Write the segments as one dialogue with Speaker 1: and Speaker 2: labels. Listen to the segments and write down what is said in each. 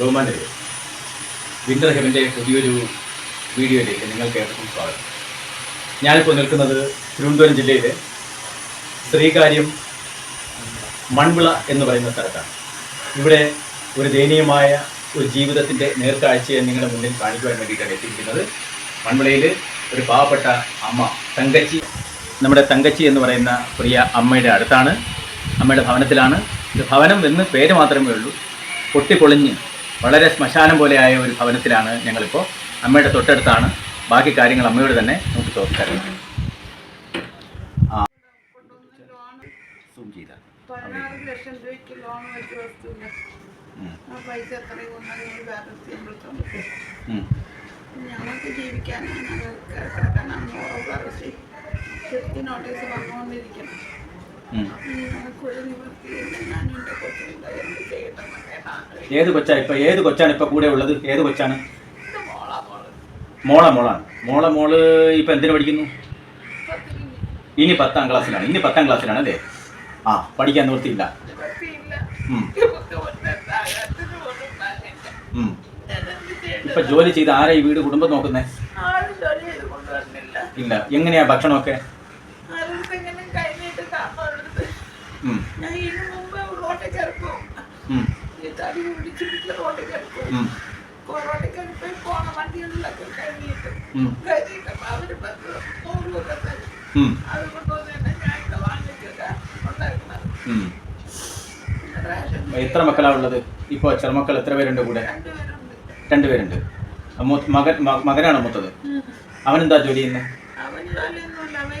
Speaker 1: ബഹുമാനരെ winter ഹെവന്റെ പുതിയൊരു വീഡിയോയിലേക്ക് നിങ്ങൾക്ക് ഏവർക്കും സ്വാഗതം. ഞാനിപ്പോൾ നിൽക്കുന്നത് തിരുവനന്തപുരം ജില്ലയിലെ ശ്രീകാര്യം മൺവിള എന്ന് പറയുന്ന സ്ഥലത്താണ്. ഇവിടെ ഒരു ദയനീയമായ ഒരു ജീവിതത്തിന്റെ നേർക്കാഴ്ചയെ നിങ്ങളുടെ മുന്നിൽ കാണിക്കുവാൻ വേണ്ടിയിട്ടാണ് എത്തിയിരിക്കുന്നത്. മൺവിളയിൽ ഒരു പാവപ്പെട്ട അമ്മ തങ്കച്ചി. നമ്മുടെ തങ്കച്ചി എന്ന് പറയുന്ന പ്രിയ അമ്മയുടെ അടുത്താണ്. അമ്മയുടെ ഭവനത്തിലാണ്. ഇത് ഭവനം എന്ന് പേര് മാത്രമേ ഉള്ളൂ. പൊട്ടിപ്പൊളിഞ്ഞ് വളരെ ശ്മശാനം പോലെയായ ഒരു ഭവനത്തിലാണ് ഞങ്ങളിപ്പോൾ അമ്മയുടെ തൊട്ടടുത്താണ്. ബാക്കി കാര്യങ്ങൾ അമ്മയോട് തന്നെ നമുക്ക് ചോദിച്ചറിയാം
Speaker 2: പതിനാറ് ലക്ഷം രൂപയ്ക്ക് ലോൺ വെച്ച് വസ്തുവില്ല ആ പൈസ എത്രയും കൊണ്ടാണ് ഈ ബാലൻസ് വിളിച്ചോണ്ട്. ഞങ്ങൾക്ക് ജീവിക്കാനാണ് ഞങ്ങൾക്ക് കിടക്കാനാണ് നോട്ടീസ് വന്നുകൊണ്ടിരിക്കണം. ഞങ്ങൾക്കൊരു നിവൃത്തിയില്ല. ഞാനും എന്റെ ചെയ്യട്ടെന്നൊക്കെ
Speaker 1: ഏത് കൊച്ചാ? ഇപ്പൊ ഏത് കൊച്ചാണ് ഇപ്പൊ കൂടെ ഉള്ളത്? ഏത് കൊച്ചാണ്?
Speaker 2: മോളാ മോൾ.
Speaker 1: മോള മോളാണ് മോള മോൾ ഇപ്പൊ എന്തിനു പഠിക്കുന്നു? ഇനി പത്താം ക്ലാസ്സിലാണ്. ഇനി പത്താം ക്ലാസ്സിലാണ് അല്ലേ? ആ പഠിക്കാൻ നിവൃത്തിയില്ല. ഇപ്പൊ ജോലി ചെയ്ത് ആരാ ഈ വീട് കുടുംബം നോക്കുന്നേ? ഇല്ല. എങ്ങനെയാ ഭക്ഷണമൊക്കെ? ഉം.
Speaker 2: ഞാൻ ഇതിനു മുമ്പ് തടി പിടിച്ചിട്ട്. പോണ വണ്ടികളിലൊക്കെ കഴിഞ്ഞിട്ട്. കഴിഞ്ഞിട്ട് അവർ ഞാൻ വാങ്ങിച്ചിട്ട് ഉണ്ടാക്കുന്നത്.
Speaker 1: എത്ര മക്കളാ ഉള്ളത്? ഇപ്പൊ ചെറുമക്കൾ എത്ര പേരുണ്ട് കൂടെ?
Speaker 2: രണ്ടുപേരുണ്ട്.
Speaker 1: മകൻ മകനാണോ മൂത്തത്?
Speaker 2: ഉം.
Speaker 1: അവനെന്താ ജോലി ചെയ്യുന്നത്
Speaker 2: അവൻ അവൻ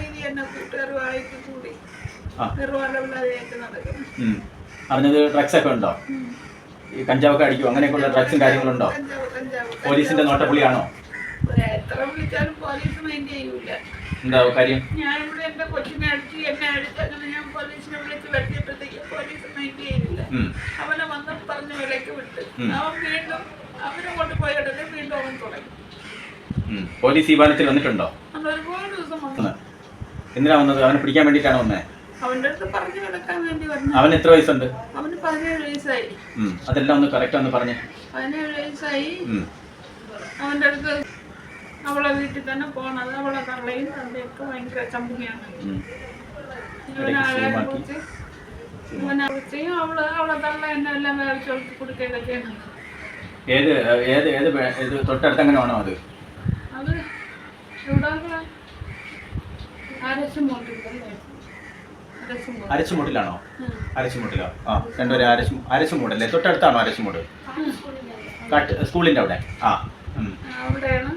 Speaker 1: അവനത് ഡ്രഗ്സ് ഒക്കെ ഉണ്ടോ. ഈ കഞ്ചാവൊക്കെ അടിക്കും അങ്ങനെയൊക്കെയുള്ള ഡ്രഗ്സും കാര്യങ്ങളുണ്ടോ? പോലീസിന്റെ നോട്ടപ്പുള്ളിയാണോ? എന്താ കാര്യം.
Speaker 2: അവനെ വന്ന് പറഞ്ഞ് വിലക്ക് വിട്ട്. അവൻ വീണ്ടും അവനെ കൊണ്ട് പോയി ഇടയ്ക്ക് വീണ്ടും അവൻ തുടങ്ങി.
Speaker 1: പോലീസ് ഈ വനത്തിൽ വന്നിട്ടുണ്ടോ. എന്തിനാ വന്നത്? അവനെ പിടിക്കാൻ വേണ്ടിയിട്ടാണോ വന്നേ?
Speaker 2: അവന്റെ അടുത്ത് പറഞ്ഞു കിടക്കാൻ വേണ്ടി വന്നു.
Speaker 1: അവൻ എത്ര വയസ്സുണ്ട്?
Speaker 2: അവന് പതിനേഴ് വയസ്സായി.
Speaker 1: ഉം. അതെല്ലാം ഒന്ന് കറക്റ്റ് ഒന്ന് പറഞ്ഞേ.
Speaker 2: പതിനേഴ് വയസ്സായി.
Speaker 1: ഉം.
Speaker 2: അവന്റെ അടുത്ത് അവളെ വീട്ടിൽ തന്നെ പോണത് അവളെ തള്ളയും തന്റെയൊക്കെ ഭയങ്കര ചമ്പിയാണ്
Speaker 1: ഉം.
Speaker 2: കുറിച്ച് ഇവനെ കുറിച്ചും അവൾ അവളെ തള്ള എന്നെ എല്ലാം വേവിച്ച് കൊടുത്ത് കൊടുക്കുകയൊക്കെ ചെയ്യണം
Speaker 1: ഏത് ഏത് ഏത് തൊട്ടടുത്ത് വേണോ അത്
Speaker 2: അത് എവിടെ
Speaker 1: അരച്ചുമുട്ടിലാണോ അരച്ചുമൂട്ടിലോ ആ രണ്ടുപേരും അരച്ചു അരച്ചുമൂടല്ലേ? തൊട്ടടുത്താണോ അരച്ചുമൂട്? കാട്ട് സ്കൂളിന്റെ അവിടെ? ആ
Speaker 2: അവിടെയാണ്.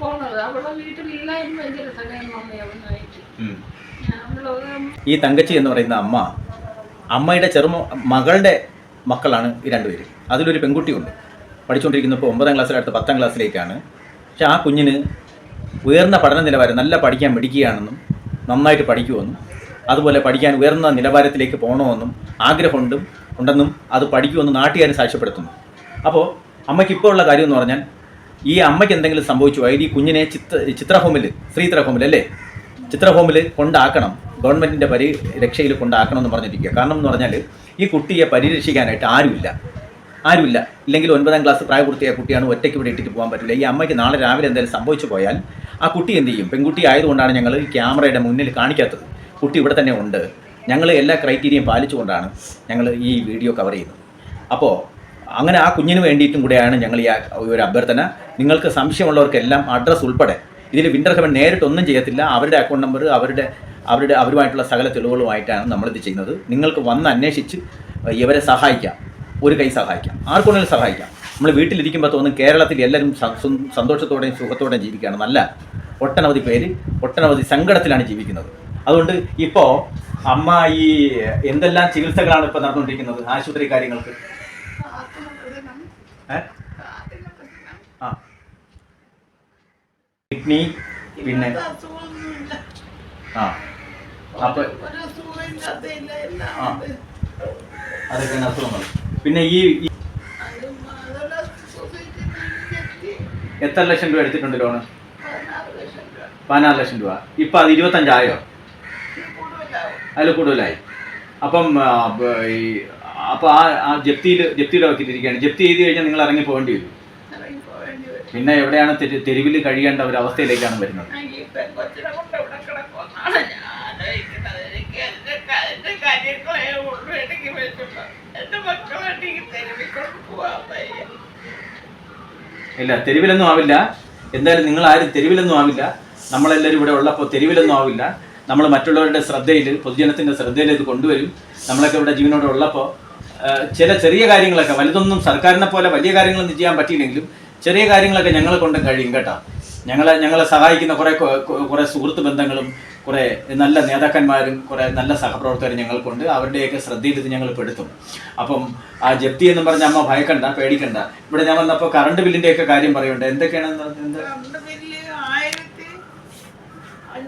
Speaker 2: പോണത്. വീട്ടിലില്ലായിരുന്നു ഭയങ്കര
Speaker 1: ഈ തങ്കച്ചി എന്ന് പറയുന്ന അമ്മ അമ്മയുടെ ചെറു മകളുടെ മക്കളാണ് ഈ രണ്ടുപേര്. അതിലൊരു പെൺകുട്ടിയുണ്ട്. പഠിച്ചുകൊണ്ടിരിക്കുന്നപ്പോൾ ഒമ്പതാം ക്ലാസ്സിലടുത്ത് പത്താം ക്ലാസ്സിലേക്കാണ്. പക്ഷെ ആ കുഞ്ഞിന് ഉയർന്ന പഠന നിലവാരം നല്ല പഠിക്കാൻ പഠിക്കുകയാണെന്നും നന്നായിട്ട് പഠിക്കുമെന്നും അതുപോലെ പഠിക്കാൻ ഉയർന്ന നിലവാരത്തിലേക്ക് പോകണമെന്നും ആഗ്രഹമുണ്ടും ഉണ്ടെന്നും അത് പഠിക്കുമെന്ന് നാട്ടുകാർ സാക്ഷ്യപ്പെടുത്തുന്നു. അപ്പോൾ അമ്മയ്ക്ക് ഇപ്പോൾ ഉള്ള കാര്യം എന്ന് പറഞ്ഞാൽ ഈ അമ്മയ്ക്ക് എന്തെങ്കിലും സംഭവിച്ചു അതിൽ ഈ കുഞ്ഞിനെ ചിത്ര ചിത്രഹോമിൽ ശ്രീത്ര ഹോമിൽ അല്ലേ? ചിത്രഹോമിൽ കൊണ്ടാക്കണം ഗവൺമെന്റിന്റെ പരിരക്ഷയിൽ കൊണ്ടാക്കണം എന്ന് പറഞ്ഞിരിക്കുക. കാരണം എന്ന് പറഞ്ഞാൽ ഈ കുട്ടിയെ പരിരക്ഷിക്കാനായിട്ട് ആരുമില്ല. ആരുമില്ല. ഇല്ലെങ്കിൽ ഒൻപതാം ക്ലാസ് പ്രായപൂർത്തിയായ കുട്ടിയാണ് ഒറ്റയ്ക്ക് ഇവിടെ ഇട്ടിട്ട് പോകാൻ പറ്റില്ല. ഈ അമ്മയ്ക്ക് നാളെ രാവിലെ എന്തെങ്കിലും സംഭവിച്ചു പോയാൽ ആ കുട്ടി എന്ത് ചെയ്യും? പെൺകുട്ടി ആയതുകൊണ്ടാണ് ഞങ്ങൾ ഈ ക്യാമറയുടെ മുന്നിൽ കാണിക്കാത്തത്. കുട്ടി ഇവിടെ തന്നെ ഉണ്ട്. ഞങ്ങൾ എല്ലാ ക്രൈറ്റീരിയയും പാലിച്ചുകൊണ്ടാണ് ഞങ്ങൾ ഈ വീഡിയോ കവർ ചെയ്യുന്നത്. അപ്പോൾ അങ്ങനെ ആ കുഞ്ഞിന് വേണ്ടിയിട്ടും കൂടെയാണ് ഞങ്ങൾ ഈ ഒരു അഭ്യർത്ഥന. നിങ്ങൾക്ക് സംശയമുള്ളവർക്കെല്ലാം അഡ്രസ്സ് ഉൾപ്പെടെ ഇതിൽ വിന്റർ ഹെവൻ നേരിട്ടൊന്നും ചെയ്യത്തില്ല. അവരുടെ അക്കൗണ്ട് നമ്പർ അവരുടെ അവരുടെ അവരുമായിട്ടുള്ള സകല തെളിവുകളുമായിട്ടാണ് നമ്മളിത് ചെയ്യുന്നത്. നിങ്ങൾക്ക് വന്ന് അന്വേഷിച്ച് ഇവരെ സഹായിക്കാം. ഒരു കൈ സഹായിക്കാം. ആർക്കൊന്നും സഹായിക്കാം. നമ്മൾ വീട്ടിലിരിക്കുമ്പോൾ തോന്നും കേരളത്തിൽ എല്ലാവരും സന്തോഷത്തോടെയും സുഖത്തോടെയും ജീവിക്കുകയാണ്. നല്ല ഒട്ടനവധി പേര് ഒട്ടനവധി സങ്കടത്തിലാണ് ജീവിക്കുന്നത്. അതുകൊണ്ട് ഇപ്പോ അമ്മ ഈ എന്തെല്ലാം ചികിത്സകളാണ് ഇപ്പോൾ നടന്നുകൊണ്ടിരിക്കുന്നത്? ആശുപത്രി കാര്യങ്ങൾക്ക്? ആ കിഡ്നി പിന്നെ ആ. അതൊക്കെയാണ് അസുഖങ്ങൾ. പിന്നെ ഈ എത്ര ലക്ഷം രൂപ എടുത്തിട്ടുണ്ട് ലോണ്?
Speaker 2: പതിനാറ് ലക്ഷം രൂപ.
Speaker 1: ഇപ്പൊ ഇപ്പം അത് ഇരുപത്തഞ്ചായോ? അതിൽ കൂടുതലായി. അപ്പം ഈ അപ്പം അപ്പോൾ ആ ആ ജപ്തിയിൽ ജപ്തിയുടെ വക്കിലിരിക്കുകയാണ് ജപ്തി ചെയ്ത് കഴിഞ്ഞാൽ നിങ്ങൾ ഇറങ്ങി പോകേണ്ടി വരും. പിന്നെ എവിടെയാണ് തെരു തെരുവിൽ കഴിയേണ്ട ഒരു അവസ്ഥയിലേക്കാണ് വരുന്നത്. ഇല്ല തെരുവിലൊന്നും ആവില്ല. എന്തായാലും നിങ്ങൾ ആരും തെരുവിലൊന്നും ആവില്ല. നമ്മളെല്ലാവരും ഇവിടെ ഉള്ളപ്പോൾ തെരുവിലൊന്നും ആവില്ല. നമ്മൾ മറ്റുള്ളവരുടെ ശ്രദ്ധയിൽ പൊതുജനത്തിന്റെ ശ്രദ്ധയിൽ ഇത് കൊണ്ടുവരും. നമ്മളൊക്കെ ഇവിടെ ജീവനോടെ ഉള്ളപ്പോൾ ചില ചെറിയ കാര്യങ്ങളൊക്കെ വലുതൊന്നും സർക്കാരിനെ പോലെ വലിയ കാര്യങ്ങളൊന്നും ചെയ്യാൻ പറ്റിയില്ലെങ്കിലും ചെറിയ കാര്യങ്ങളൊക്കെ ഞങ്ങളെ കൊണ്ട് കഴിയും കേട്ടോ. ഞങ്ങളെ ഞങ്ങളെ സഹായിക്കുന്ന കുറേ കുറേ സുഹൃത്ത് ബന്ധങ്ങളും കുറേ നല്ല നേതാക്കന്മാരും കുറേ നല്ല സഹപ്രവർത്തകരും ഞങ്ങൾക്കുണ്ട് അവരുടെയൊക്കെ ശ്രദ്ധയിൽ ഇത് ഞങ്ങൾ പെടുത്തും. അപ്പം ആ ജപ്തി എന്ന് പറഞ്ഞ അമ്മ ഭയക്കണ്ട പേടിക്കണ്ട. ഇവിടെ ഞാൻ വന്നപ്പോൾ കറണ്ട് ബില്ലിന്റെ ഒക്കെ കാര്യം പറയുന്നുണ്ട്. എന്തൊക്കെയാണെന്ന് എന്ത്
Speaker 2: കറണ്ട് ബില്ല് ആയിരത്തി അഞ്ഞൂറ്റി
Speaker 1: ദേ
Speaker 2: എഴുപത്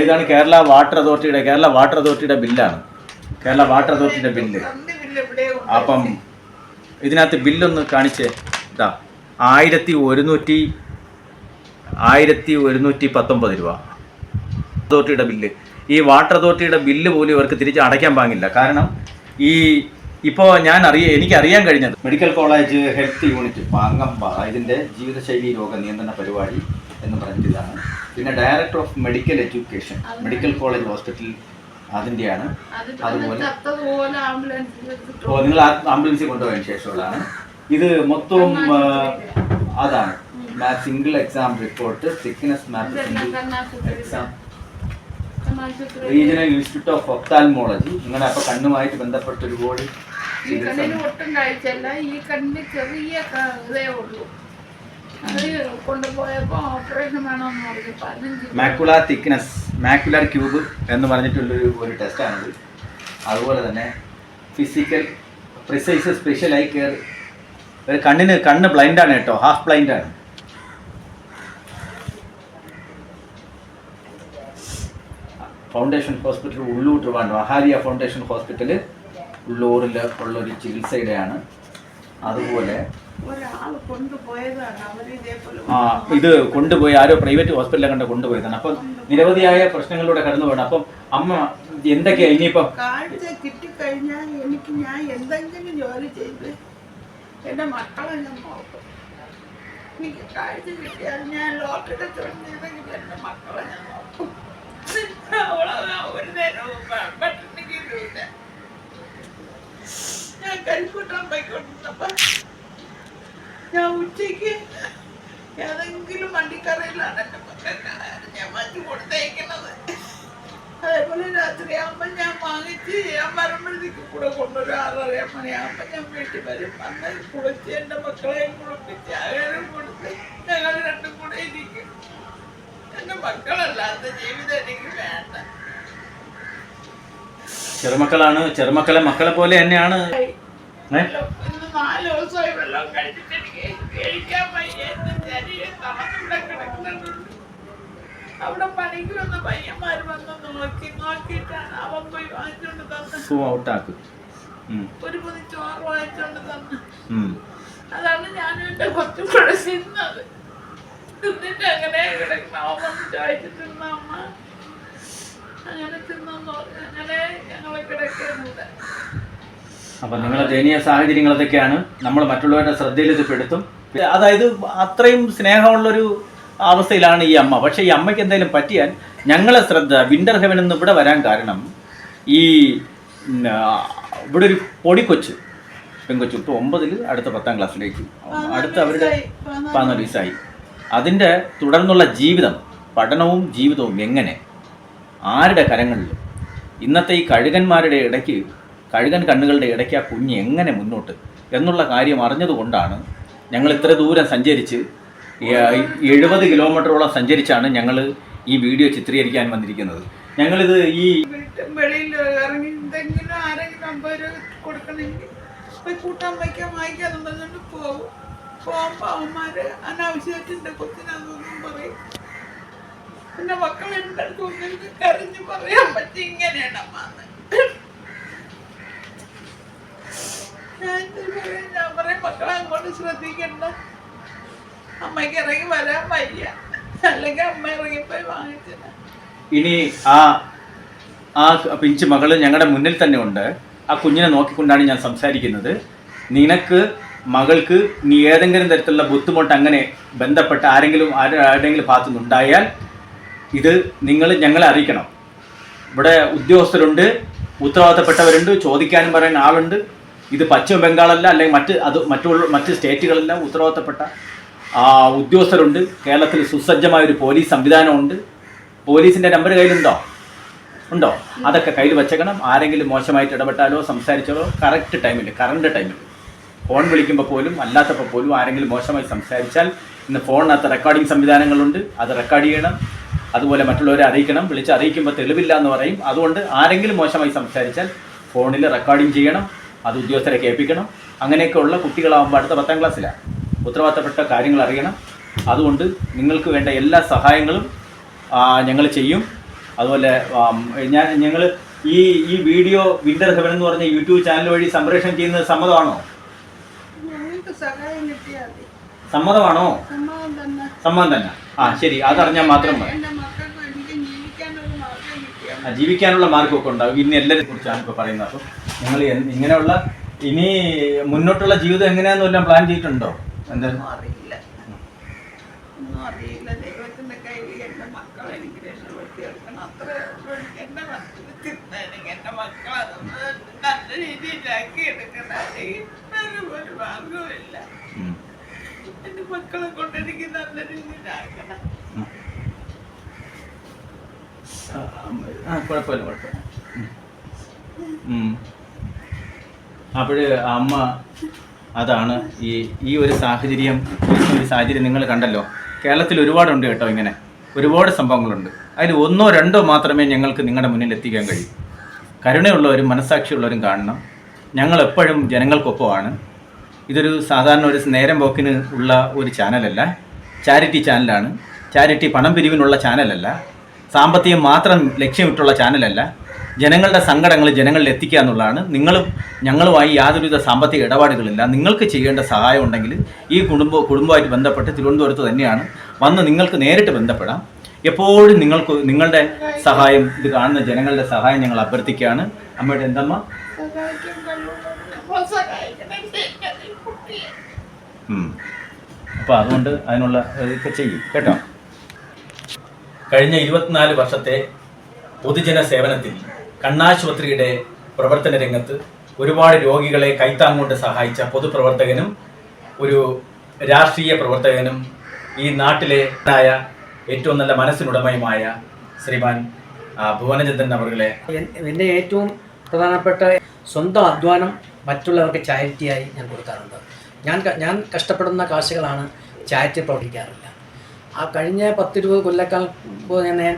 Speaker 1: ഇതാണ് കേരള വാട്ടർ അതോറിറ്റിയുടെ കേരള വാട്ടർ അതോറിറ്റിയുടെ ബില്ലാണ്. കേരള വാട്ടർ അതോറിറ്റിയുടെ ബില്ല്. അപ്പം ഇതിനകത്ത് ബില്ലൊന്ന് കാണിച്ച് ഇതാ ആയിരത്തി ഒരുന്നൂറ്റി ആയിരത്തി ഒരുന്നൂറ്റി പത്തൊമ്പത് രൂപ. അതോറിറ്റിയുടെ ബില്ല്. ഈ വാട്ടർ അതോറിറ്റിയുടെ ബില്ല് പോലും ഇവർക്ക് തിരിച്ച് അടയ്ക്കാൻ പാങ്ങില്ല. കാരണം ഈ ഇപ്പോൾ ഞാൻ അറിയ എനിക്ക് അറിയാൻ കഴിഞ്ഞത് മെഡിക്കൽ കോളേജ് ഹെൽത്ത് യൂണിറ്റ് പാങ്ങമ്പ ഇതിന്റെ ജീവിതശൈലി രോഗ നിയന്ത്രണ പരിപാടി എന്ന് പറഞ്ഞിട്ടാണ് പിന്നെ director of medical education medical college hospital അതിന്റെയാണ്
Speaker 2: അത്
Speaker 1: അതുപോലെ ഓ നിങ്ങൾ ആംബുലൻസിൽ കൊണ്ടുപോയതിന് ശേഷമുള്ളതാണ്. ഇത് മൊത്തവും അതാണ്. Single exam report thickness map single exam regional institute of ophthalmology നിങ്ങളെ അപ്പോൾ കണ്ണുമായിട്ട് ബന്ധപ്പെട്ട ഒരുപാട്
Speaker 2: ഈ കണ്ണിന് ഒട്ടുണ്ടായിട്ടല്ല ഈ കണ്ണിന് ചെറിയ ഇതേ ഉള്ളൂ.
Speaker 1: മാക്കുല തിക്നെസ് മാക്കുലാർ ക്യൂബ് എന്ന് പറഞ്ഞിട്ടുള്ളൊരു ഒരു ടെസ്റ്റാണിത് അതുപോലെ തന്നെ physical precise special eye care ഒരു കണ്ണിന് കണ്ണ് ബ്ലൈൻഡാണ് കേട്ടോ half ബ്ലൈൻഡാണ് foundation hospital Ulloor Trivandrum Ahalia foundation hospital ഉള്ളൂരിൽ ഉള്ളൊരു ചികിത്സയുടെയാണ്. അതുപോലെ ആ ഇത് കൊണ്ടുപോയി ആരോ പ്രൈവറ്റ് ഹോസ്പിറ്റലിൽ കണ്ട് കൊണ്ടുപോയതാണ്. അപ്പം നിരവധിയായ പ്രശ്നങ്ങളിലൂടെ കടന്നു പോകണം അപ്പം അമ്മ എന്തൊക്കെയാ ഇനിയിപ്പം?
Speaker 2: കാഴ്ച കിട്ടിക്കഴിഞ്ഞാൽ എനിക്ക് ഞാൻ എന്തെങ്കിലും ജോലി ചെയ്ത് എന്റെ മക്കളെ ഞാൻ നോക്കും. എനിക്ക് കാഴ്ച കിട്ടിയാൽ ഞാൻ ലോട്ടറി എന്റെ മക്കളെ ഞാൻ നോക്കും. അവളെ ഒരു നേരവും പ- പട്ടിണിക്ക് ഞാൻ കരിക്കൂട്ടാൻ പോയിക്കൊണ്ടിരുന്നപ്പോ ഞാൻ ഉച്ചയ്ക്ക് ഏതെങ്കിലും വണ്ടിക്കറയിലാണ് എന്റെ മക്കൾക്ക് ഞാൻ മാറ്റി കൊടുത്തേക്കുന്നത്. അതേപോലെ രാത്രി ആകുമ്പോൾ ഞാൻ വാങ്ങിച്ച് ഞാൻ വരുമ്പോഴത്തേക്ക് കൂടെ കൊണ്ടുവരും. ആറര മണിയാകുമ്പോൾ ഞാൻ വീട്ടിൽ വരും. അന്ന് കുളിച്ച് എന്റെ മക്കളെയും കുളിപ്പിച്ച് ആഹാരം കൊടുത്ത് ഞങ്ങൾ രണ്ടും കൂടെ ഇരിക്കും. എന്റെ മക്കളല്ലാത്ത ജീവിതം എനിക്ക് വേണ്ട.
Speaker 1: ചെറുമക്കളാണ്. ചെറുമക്കളെ മക്കളെ പോലെ തന്നെയാണ്. ഏ?
Speaker 2: അവിടെ പണിക്ക് വന്ന പയ്യന്മാർ വന്ന് നോക്കി നോക്കിയിട്ടാണ് അവൻ പോയി വാങ്ങിച്ചോണ്ട് തന്നെ. ഒരു പൊതി ചോറ് വാങ്ങിച്ചോണ്ട് തന്നെ. അതാണ് ഞാൻ എന്റെ കൊച്ചു കൂടെ തിന്നത് തിന്നിട്ട് അങ്ങനെ കിടക്കണം അവൻ വന്ന് ചോദിച്ചു തിന്ന അമ്മ? അങ്ങനെ പറഞ്ഞു അങ്ങനെ ഞങ്ങളെ കിടക്കുന്നത്
Speaker 1: അപ്പൊ നിങ്ങളെ ദയനീയ സാഹചര്യങ്ങൾ അതൊക്കെയാണ് നമ്മൾ മറ്റുള്ളവരുടെ ശ്രദ്ധയിൽ ഇത് പെടുത്തും. അതായത് അത്രയും സ്നേഹമുള്ളൊരു അവസ്ഥയിലാണ് ഈ അമ്മ. പക്ഷേ ഈ അമ്മയ്ക്ക് എന്തെങ്കിലും പറ്റിയാൽ ഞങ്ങളെ ശ്രദ്ധ വിന്റർ ഹെവൻ എന്ന് ഇവിടെ വരാൻ കാരണം ഈ ഇവിടെ ഒരു പൊടിക്കൊച്ച് പെൺകൊച്ചു ഇപ്പോൾ ഒമ്പതിൽ അടുത്ത പത്താം ക്ലാസ്സിലേക്ക് അടുത്ത അവരുടെ പതിനാല് വയസ്സായി. അതിന്റെ തുടർന്നുള്ള ജീവിതം പഠനവും ജീവിതവും എങ്ങനെ? ആരുടെ കരങ്ങളിൽ? ഇന്നത്തെ ഈ കഴുകന്മാരുടെ ഇടയ്ക്ക് കഴുകൻ കണ്ണുകളുടെ ഇടയ്ക്ക് ആ കുഞ്ഞ് എങ്ങനെ മുന്നോട്ട്? എന്നുള്ള കാര്യം അറിഞ്ഞതുകൊണ്ടാണ് ഞങ്ങൾ ഇത്ര ദൂരം സഞ്ചരിച്ച് എഴുപത് കിലോമീറ്ററോളം സഞ്ചരിച്ചാണ് ഞങ്ങൾ ഈ വീഡിയോ ചിത്രീകരിക്കാൻ വന്നിരിക്കുന്നത്. ഞങ്ങളിത് ഈ
Speaker 2: ഞാൻ പറയാം. ഞാൻ മക്കളെ അങ്ങോട്ട് ശ്രദ്ധിക്കണ്ട. അമ്മയ്ക്ക് ഇറങ്ങി വരാൻ വയ്യ. അല്ലെങ്കിൽ അമ്മ ഇറങ്ങിപ്പോയി വാങ്ങിച്ചില്ല
Speaker 1: ഇനി ആ ആ പിഞ്ചു മകൾ ഞങ്ങളുടെ മുന്നിൽ തന്നെ ഉണ്ട്. ആ കുഞ്ഞിനെ നോക്കിക്കൊണ്ടാണ് ഞാൻ സംസാരിക്കുന്നത്. നിനക്ക് മകൾക്ക് നീ ഏതെങ്കിലും തരത്തിലുള്ള ബുദ്ധിമുട്ട് അങ്ങനെ ബന്ധപ്പെട്ട് ആരെങ്കിലും ആരുടെങ്കിലും ആരുടെയെങ്കിലും ഭാഗത്തു നിന്നുണ്ടായാൽ ഇത് നിങ്ങൾ ഞങ്ങളെ അറിയിക്കണം. ഇവിടെ ഉദ്യോഗസ്ഥരുണ്ട് ഉത്തരവാദിത്തപ്പെട്ടവരുണ്ട് ചോദിക്കാനും പറയാൻ ആളുണ്ട്. ഇത് പശ്ചിമ ബംഗാളല്ല അല്ലെങ്കിൽ മറ്റ് അത് മറ്റുള്ള മറ്റ് സ്റ്റേറ്റുകളെല്ലാം ഉത്തരവാദിത്തപ്പെട്ട ഉദ്യോഗസ്ഥരുണ്ട്. കേരളത്തിൽ സുസജ്ജമായ ഒരു പോലീസ് സംവിധാനമുണ്ട്. പോലീസിന്റെ നമ്പർ കയ്യിലുണ്ടോ? ഉണ്ടോ? അതൊക്കെ കയ്യിൽ വെച്ചേക്കണം. ആരെങ്കിലും മോശമായിട്ട് ഇടപെട്ടാലോ സംസാരിച്ചാലോ കറക്റ്റ് ടൈമിൽ കറണ്ട് ടൈമിൽ. ഫോൺ വിളിക്കുമ്പോൾ പോലും അല്ലാത്തപ്പോൾ പോലും ആരെങ്കിലും മോശമായി സംസാരിച്ചാൽ ഇന്ന് ഫോണിനകത്ത് റെക്കോർഡിംഗ് സംവിധാനങ്ങളുണ്ട്. അത് റെക്കോർഡ് ചെയ്യണം. അതുപോലെ മറ്റുള്ളവരെ അറിയിക്കണം. വിളിച്ച് അറിയിക്കുമ്പോൾ തെളിവില്ല എന്ന് പറയും. അതുകൊണ്ട് ആരെങ്കിലും മോശമായി സംസാരിച്ചാൽ ഫോണിൽ റെക്കോർഡിംഗ് ചെയ്യണം. അത് ഉദ്യോഗസ്ഥരെ കേൾപ്പിക്കണം. അങ്ങനെയൊക്കെയുള്ള കുട്ടികളാകുമ്പോൾ അടുത്ത പത്താം ക്ലാസ്സിലാണ് ഉത്തരവാദിത്തപ്പെട്ട കാര്യങ്ങൾ അറിയണം. അതുകൊണ്ട് നിങ്ങൾക്ക് വേണ്ട എല്ലാ സഹായങ്ങളും ഞങ്ങൾ ചെയ്യും. അതുപോലെ ഞാൻ ഞങ്ങൾ ഈ ഈ വീഡിയോ വിന്റർ ഹെവൻ എന്ന് പറഞ്ഞ യൂട്യൂബ് ചാനൽ വഴി സംപ്രേഷണം ചെയ്യുന്നത് സമ്മതമാണോ? സമ്മതമാണോ?
Speaker 2: സമ്മതം തന്നെ.
Speaker 1: ആ ശരി. അതറിഞ്ഞാൽ മാത്രം മതി. ജീവിക്കാനുള്ള മാർഗമൊക്കെ ഉണ്ടാവും. ഇനി എല്ലാവരെ കുറിച്ചാണ് ഇപ്പോൾ പറയുന്നത്. അപ്പോൾ നിങ്ങൾ ഇങ്ങനെയുള്ള ഇനി മുന്നോട്ടുള്ള ജീവിതം എങ്ങനെയാണെന്ന് വല്ലതും പ്ലാൻ ചെയ്തിട്ടുണ്ടോ? എന്താ?
Speaker 2: അറിയില്ല. ഒന്നും അറിയില്ല. ദൈവത്തിന്റെ കയ്യിൽ എന്റെ മക്കളെ എനിക്ക് രക്ഷപ്പെടുത്തി എടുക്കണം. അത്രേ മക്കളെ ഒന്ന് നല്ല രീതിയിലാക്കി എടുക്കണമെങ്കിൽ ഒരു മാർഗമില്ല
Speaker 1: ഉം.
Speaker 2: മക്കളെ കൊണ്ട് എനിക്ക് നല്ല രീതിയിലാക്കണം.
Speaker 1: ആ, ആ കുഴപ്പമില്ല കുഴപ്പമില്ല. അപ്പോൾ അമ്മ അതാണ് ഈ ഈ ഒരു സാഹചര്യം ഒരു സാഹചര്യം നിങ്ങൾ കണ്ടല്ലോ. കേരളത്തിൽ ഒരുപാടുണ്ട് കേട്ടോ ഇങ്ങനെ. ഒരുപാട് സംഭവങ്ങളുണ്ട്. അതിൽ ഒന്നോ രണ്ടോ മാത്രമേ ഞങ്ങൾക്ക് നിങ്ങളുടെ മുന്നിൽ എത്തിക്കാൻ കഴിയൂ. കരുണയുള്ളവരും മനസ്സാക്ഷിയുള്ളവരും കാണണം. ഞങ്ങൾ എപ്പോഴും ജനങ്ങൾക്കൊപ്പമാണ്. ഇതൊരു സാധാരണ ഒരു നേരം പോക്കിന് ഉള്ള ഒരു ചാനലല്ല. ചാരിറ്റി ചാനലാണ്. ചാരിറ്റി പണം പിരിവിനുള്ള ചാനലല്ല. സാമ്പത്തികം മാത്രം ലക്ഷ്യമിട്ടുള്ള ചാനലല്ല. ജനങ്ങളുടെ സങ്കടങ്ങൾ ജനങ്ങളിൽ എത്തിക്കുക എന്നുള്ളതാണ്. നിങ്ങളും ഞങ്ങളുമായി യാതൊരുവിധ സാമ്പത്തിക ഇടപാടുകളില്ല. നിങ്ങൾക്ക് ചെയ്യേണ്ട സഹായം ഉണ്ടെങ്കിൽ ഈ കുടുംബ കുടുംബമായിട്ട് ബന്ധപ്പെട്ട് തിരുവനന്തപുരത്ത് തന്നെയാണ്. വന്ന് നിങ്ങൾക്ക് നേരിട്ട് ബന്ധപ്പെടാം. എപ്പോഴും നിങ്ങൾക്ക് നിങ്ങളുടെ സഹായം ഇത് കാണുന്ന ജനങ്ങളുടെ സഹായം ഞങ്ങൾ അഭ്യർത്ഥിക്കുകയാണ്. അമ്മയുടെ എന്തമ്മ? അപ്പൊ അതുകൊണ്ട് അതിനുള്ള ഇതൊക്കെ ചെയ്യും. കേട്ടോ? കഴിഞ്ഞ ഇരുപത്തിനാല് വർഷത്തെ പൊതുജന സേവനത്തിൽ കണ്ണാശുപത്രിയുടെ പ്രവർത്തന രംഗത്ത് ഒരുപാട് രോഗികളെ കൈത്താങ്ങൊണ്ട് സഹായിച്ച പൊതുപ്രവർത്തകനും ഒരു രാഷ്ട്രീയ പ്രവർത്തകനും ഈ നാട്ടിലെ ആയ ഏറ്റവും നല്ല മനസ്സിനുടമയുമായ ശ്രീമാൻ ഭുവനചന്ദ്രൻ
Speaker 3: അവരുടെ എന്റെ ഏറ്റവും പ്രധാനപ്പെട്ട സ്വന്തം അധ്വാനം മറ്റുള്ളവർക്ക് ചാരിറ്റിയായി ഞാൻ കൊടുക്കാറുണ്ട്. ഞാൻ ഞാൻ കഷ്ടപ്പെടുന്ന കാശുകളാണ് ചാരിറ്റി പ്രവർത്തിക്കാറില്ല. ആ കഴിഞ്ഞ പത്തിരുപത് കൊല്ലക്കാൽ ഞാൻ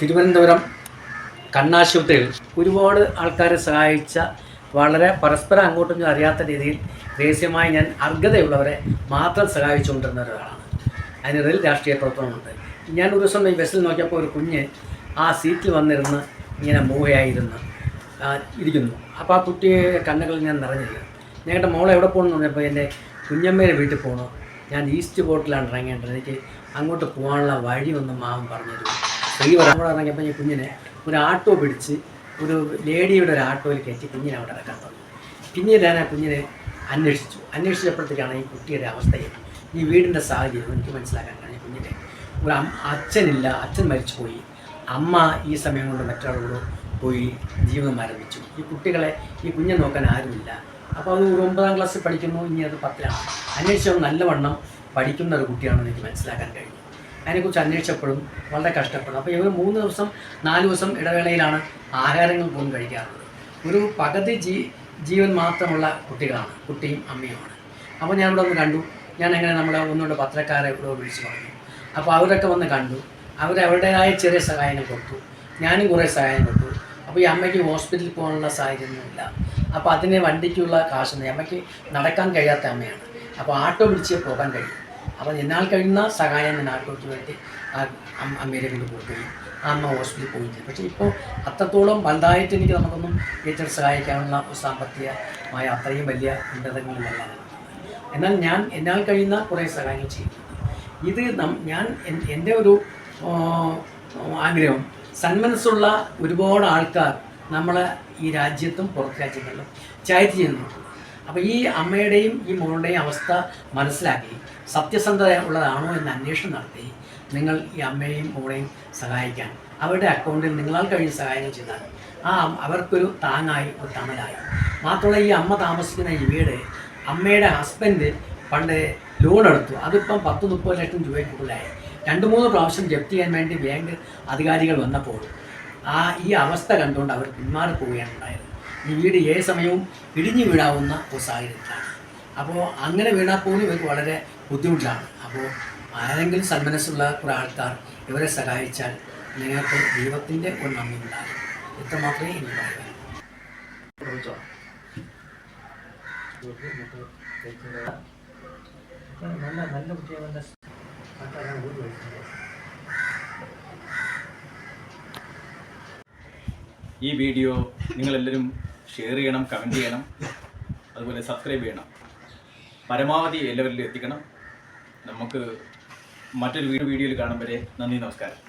Speaker 3: തിരുവനന്തപുരം കണ്ണാശുപത്രിയിൽ ഒരുപാട് ആൾക്കാരെ സഹായിച്ച വളരെ പരസ്പരം അങ്ങോട്ടും അറിയാത്ത രീതിയിൽ രഹസ്യമായി ഞാൻ അർഹതയുള്ളവരെ മാത്രം സഹായിച്ചുകൊണ്ടിരുന്ന ഒരാളാണ്. അതിനിടയിൽ രാഷ്ട്രീയ പ്രവർത്തനമുണ്ട്. ഞാൻ ഒരു ദിവസം ഈ ബസ്സിൽ നോക്കിയപ്പോൾ ഒരു കുഞ്ഞ് ആ സീറ്റിൽ വന്നിരുന്ന് ഇങ്ങനെ മൂവയായിരുന്നു ഇരിക്കുന്നു. അപ്പോൾ ആ കുട്ടിയെ കണ്ണുകളിൽ ഞാൻ നിറഞ്ഞിരിക്കുന്നു ഞങ്ങളുടെ മോളെ എവിടെ പോകണമെന്ന് പറഞ്ഞപ്പോൾ എന്റെ കുഞ്ഞമ്മയുടെ വീട്ടിൽ പോകണം ഞാൻ ഈസ്റ്റ് ബോട്ടിലാണ് ഇറങ്ങേണ്ടത്. എനിക്ക് അങ്ങോട്ട് പോകാനുള്ള വഴി ഒന്ന് പറഞ്ഞു പറഞ്ഞൊരു സ്ത്രീ ഇറങ്ങിയപ്പോൾ ഈ കുഞ്ഞിനെ ഒരു ആട്ടോ പിടിച്ച് ഒരു ലേഡിയുടെ ഒരു ആട്ടോയിൽ കയറ്റി കുഞ്ഞിനെ അവിടെ ഇറക്കാൻ തുടങ്ങി. പിന്നീട് ഞാൻ ആ കുഞ്ഞിനെ അന്വേഷിച്ചു. അന്വേഷിച്ചപ്പോഴത്തേക്കാണ് ഈ കുട്ടിയുടെ അവസ്ഥയും ഈ വീടിന്റെ സാഹചര്യം എനിക്ക് മനസ്സിലാക്കാൻ കഴിഞ്ഞ കുഞ്ഞിനെ ഒരു അച്ഛനില്ല അച്ഛൻ മരിച്ചുപോയി. അമ്മ ഈ സമയം കൊണ്ട് മറ്റൊരാളോട് പോയി ജീവിതം ആരംഭിച്ചു. ഈ കുട്ടികളെ ഈ കുഞ്ഞെ നോക്കാൻ ആരുമില്ല. അപ്പോൾ അത് ഒരു ഒമ്പതാം ക്ലാസ്സിൽ പഠിക്കുന്നു ഇനി അത് പത്തിലാണ്. അന്വേഷിച്ചത് നല്ലവണ്ണം പഠിക്കുന്ന ഒരു കുട്ടിയാണെന്ന് എനിക്ക് മനസ്സിലാക്കാൻ കഴിഞ്ഞു. അതിനെക്കുറിച്ച് അന്വേഷിച്ചപ്പോഴും വളരെ കഷ്ടപ്പെടും. അപ്പോൾ ഇവർ മൂന്ന് ദിവസം നാല് ദിവസം ഇടവേളയിലാണ് ആഹാരങ്ങൾ പോലും കഴിക്കാറുള്ളത്. ഒരു പകുതി ജീ ജീവൻ മാത്രമുള്ള കുട്ടികളാണ് കുട്ടിയും അമ്മയുമാണ് അപ്പോൾ ഞാൻ ഇവിടെ ഒന്ന് കണ്ടു. ഞാൻ എങ്ങനെ നമ്മുടെ ഒന്നുകൊണ്ട് പത്രക്കാരെ ഇവിടെ വിളിച്ച് പറഞ്ഞു. അപ്പോൾ അവരൊക്കെ വന്ന് കണ്ടു. അവർ അവരുടേതായ ചെറിയ സഹായങ്ങൾ കൊടുത്തു. ഞാനും കുറേ സഹായം കൊടുത്തു. അപ്പോൾ ഈ അമ്മയ്ക്ക് ഹോസ്പിറ്റലിൽ പോകാനുള്ള സാഹചര്യമൊന്നുമില്ല. അപ്പോൾ അതിന് വണ്ടിക്കുള്ള കാശൊന്നും അമ്മയ്ക്ക് നടക്കാൻ കഴിയാത്ത അമ്മയാണ്. അപ്പോൾ ആട്ടോ പിടിച്ച് പോകാൻ കഴിയും. അപ്പോൾ എന്നാൽ കഴിയുന്ന സഹായം ഞാൻ ആർക്കോട്ട് വേണ്ടി ആ അമ്മ- അമ്മയെ കൊണ്ട് കൊടുക്കുകയും ആ അമ്മ ഹോസ്പിറ്റലിൽ പോയിട്ടില്ല പക്ഷേ ഇപ്പോൾ അത്രത്തോളം വലുതായിട്ട് എനിക്ക് നമുക്കൊന്നും ഏറ്റെടുത്ത് സഹായിക്കാനുള്ള സാമ്പത്തികമായ അത്രയും വലിയ ഉന്നതങ്ങളിലല്ല എന്നാൽ ഞാൻ എന്നാൽ കഴിയുന്ന കുറേ സഹായങ്ങൾ ചെയ്യുന്നുണ്ട് ഇത് ഞാൻ എൻ- എന്റെ ഒരു ആഗ്രഹം സന്മനസ്സുള്ള ഒരുപാട് ആൾക്കാർ നമ്മളെ ഈ രാജ്യത്തും പുറത്ത് രാജ്യങ്ങളിലും ചാരിറ്റി ചെയ്യുന്നുണ്ട്. അപ്പോൾ ഈ അമ്മയുടെയും ഈ മോളുടെയും അവസ്ഥ മനസ്സിലാക്കി സത്യസന്ധത ഉള്ളതാണോ എന്ന് അന്വേഷണം നടത്തി നിങ്ങൾ ഈ അമ്മയെയും മോളെയും സഹായിക്കാൻ. അവരുടെ അക്കൗണ്ടിൽ നിങ്ങളാൽ കഴിയുന്ന സഹായങ്ങൾ ചെയ്താൽ ആ അവർക്കൊരു താങ്ങായി ഒരു തണലായി. മാത്രമല്ല ഈ അമ്മ താമസിക്കുന്ന ഈ വീട് അമ്മയുടെ ഹസ്ബൻഡ് പണ്ട് ലോൺ എടുത്തു. അതിപ്പം പത്ത് മുപ്പത് ലക്ഷം രൂപയ്ക്ക് കൂടുതലായി രണ്ട് മൂന്ന് പ്രാവശ്യം ജപ്തി ചെയ്യാൻ വേണ്ടി ബാങ്ക് അധികാരികൾ വന്നപ്പോൾ ആ ഈ അവസ്ഥ കണ്ടുകൊണ്ട് അവർ പിന്മാറി പോവുകയാണ് ഉണ്ടായത്. ഈ വീട് ഏത് സമയവും ഇടിഞ്ഞു വീഴാവുന്ന ഒരു സാഹചര്യത്തിലാണ്. അപ്പോൾ അങ്ങനെ വീണാൽ പോലും ഇവർക്ക് വളരെ ബുദ്ധിമുട്ടാണ്. അപ്പോൾ ആരെങ്കിലും സന്മനസ്സുള്ള കുറേ ആൾക്കാർ ഇവരെ സഹായിച്ചാൽ നിങ്ങൾക്ക് ദൈവത്തിന്റെ ഒരു നന്ദി ഉണ്ടാകും. ഇത്ര മാത്രമേ എനിക്ക് നല്ല
Speaker 1: ഈ വീഡിയോ നിങ്ങളെല്ലാവരും ഷെയർ ചെയ്യണം കമന്റ് ചെയ്യണം അതുപോലെ സബ്സ്ക്രൈബ് ചെയ്യണം. പരമാവധി എല്ലാവരിലും എത്തിക്കണം. നമുക്ക് മറ്റൊരു വീഡിയോ വീഡിയോയിൽ കാണും വരെ നന്ദി നമസ്കാരം.